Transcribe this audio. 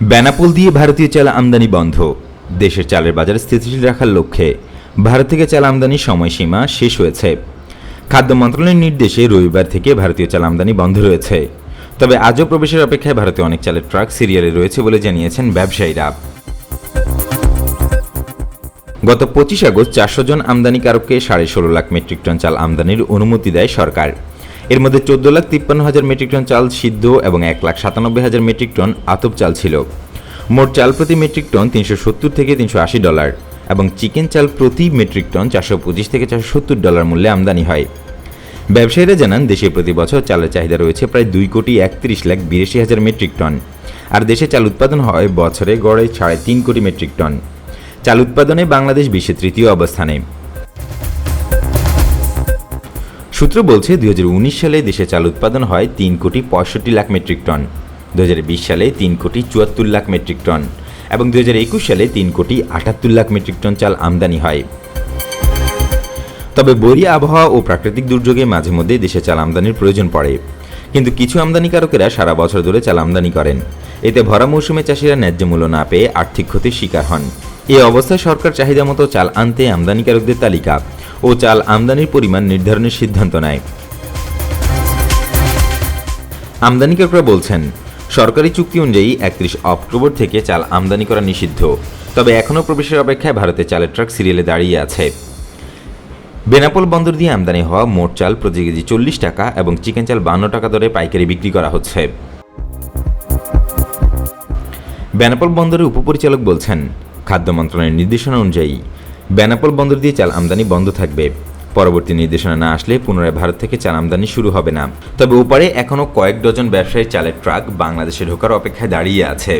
বেনাপোল দিয়ে ভারতীয় চাল আমদানি বন্ধ। দেশের চালের বাজার স্থিতিশীল রাখার লক্ষ্যে ভারত থেকে চাল আমদানির সময়সীমা শেষ হয়েছে। খাদ্য মন্ত্রণালয়ের নির্দেশে রবিবার থেকে ভারতীয় চাল আমদানি বন্ধ রয়েছে। তবে আজও প্রবেশের অপেক্ষায় ভারতে অনেক চালের ট্রাক সিরিয়ালে রয়েছে বলে জানিয়েছেন ব্যবসায়ীরা। গত পঁচিশ আগস্ট চারশো জন আমদানিকারককে সাড়ে ষোলো লাখ মেট্রিক টন চাল আমদানির অনুমতি দেয় সরকার। এর মধ্যে চোদ্দ লাখ তিপ্পান্ন হাজার মেট্রিক টন চাল সিদ্ধ এবং এক লাখ সাতানব্বই হাজার মেট্রিক টন আতপ চাল ছিল। মোট চাল প্রতি মেট্রিক টন তিনশো সত্তর থেকে তিনশো আশি ডলার এবং চিকেন চাল প্রতি মেট্রিক টন চারশো পঁচিশ থেকে চারশো সত্তর ডলার মূল্যে আমদানি হয়। ব্যবসায়ীরা জানান, দেশে প্রতি বছর চালের চাহিদা রয়েছে প্রায় দুই কোটি একত্রিশ লাখ বিরাশি হাজার মেট্রিক টন আর দেশে চাল উৎপাদন হয় বছরে গড়ে সাড়ে তিন কোটি মেট্রিক টন। চাল উৎপাদনে বাংলাদেশ বিশ্বের তৃতীয় অবস্থানে। সূত্র বলছে দু হাজার উনিশ সালে দেশে চাল উৎপাদন হয় তিন কোটি পঁয়ষট্টি লাখ মেট্রিক টন দু হাজার বিশ সালে তিন কোটি চুয়াত্তর লাখ মেট্রিক টন এবং দু হাজার একুশ সালে তিন কোটি আটাত্তর লাখ মেট্রিক টন চাল আমদানি হয়। তবে বৈরী আবহাওয়া ও প্রাকৃতিক দুর্যোগে মাঝে মধ্যে দেশে চাল আমদানির প্রয়োজন পড়ে। কিন্তু কিছু আমদানিকারকেরা সারা বছর ধরে চাল আমদানি করেন। এতে ভরা মৌসুমে চাষিরা ন্যায্য মূল্য না পেয়ে আর্থিক ক্ষতির শিকার হন। এ অবস্থায় সরকার চাহিদা মতো চাল আনতে আমদানিকারকদের তালিকা ও চাল আমদানির পরিমাণ নির্ধারণের সিদ্ধান্ত নেয়। আমদানিকারকরা বলছেন, সরকারি চুক্তি অনুযায়ী একত্রিশ অক্টোবর থেকে চাল আমদানি করা নিষিদ্ধ, তবে এখনও প্রবেশের অপেক্ষায় ভারতে চালের ট্রাক সিরিয়ালে দাঁড়িয়ে আছে। বেনাপোল বন্দর দিয়ে আমদানি হওয়া মোট চাল প্রতি কেজি চল্লিশ টাকা এবং চিকেন চাল বান্ন টাকা দরে পাইকারি বিক্রি করা হচ্ছে। বেনাপোল বন্দরের উপপরিচালক বলছেন খাদ্য মন্ত্রণালয়ের নির্দেশনা অনুযায়ী, বেনাপোল বন্দর দিয়ে চাল আমদানি বন্ধ থাকবে। পরবর্তী নির্দেশনা না আসলে পুনরায় ভারত থেকে চাল আমদানি শুরু হবে না। তবে ওপারে এখনও কয়েক ডজন ব্যবসায়ী চালের ট্রাক বাংলাদেশে ঢোকার অপেক্ষায় দাঁড়িয়ে আছে।